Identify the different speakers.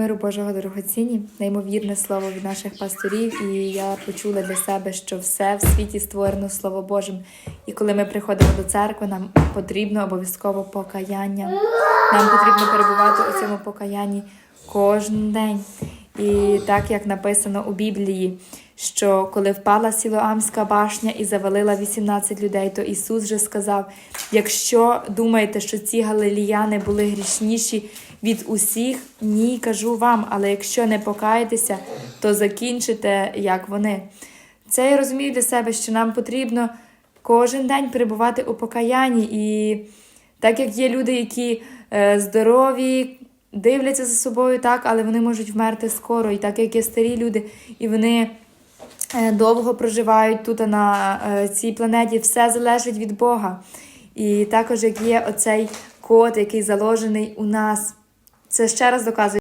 Speaker 1: Миру Божого дорогоцінні, неймовірне слово від наших пасторів, і я почула для себе, що все в світі створено Слово Божим. І коли ми приходимо до церкви, нам потрібно обов'язково покаяння. Нам потрібно перебувати у цьому покаянні кожен день. І так як написано у Біблії, що коли впала Сілоамська башня і завалила 18 людей, то Ісус же сказав: якщо думаєте, що ці галиліяни були грішніші від усіх, ні, кажу вам, але якщо не покаєтеся, то закінчите, як вони. Це я розумію для себе, що нам потрібно кожен день перебувати у покаянні. І так як є люди, які е, здорові, дивляться за собою, так, але вони можуть вмерти скоро. І так як є старі люди, і вони довго проживають тут на е, цій планеті, все залежить від Бога. І також як є оцей код, який заложений у нас. Це ще раз доказує.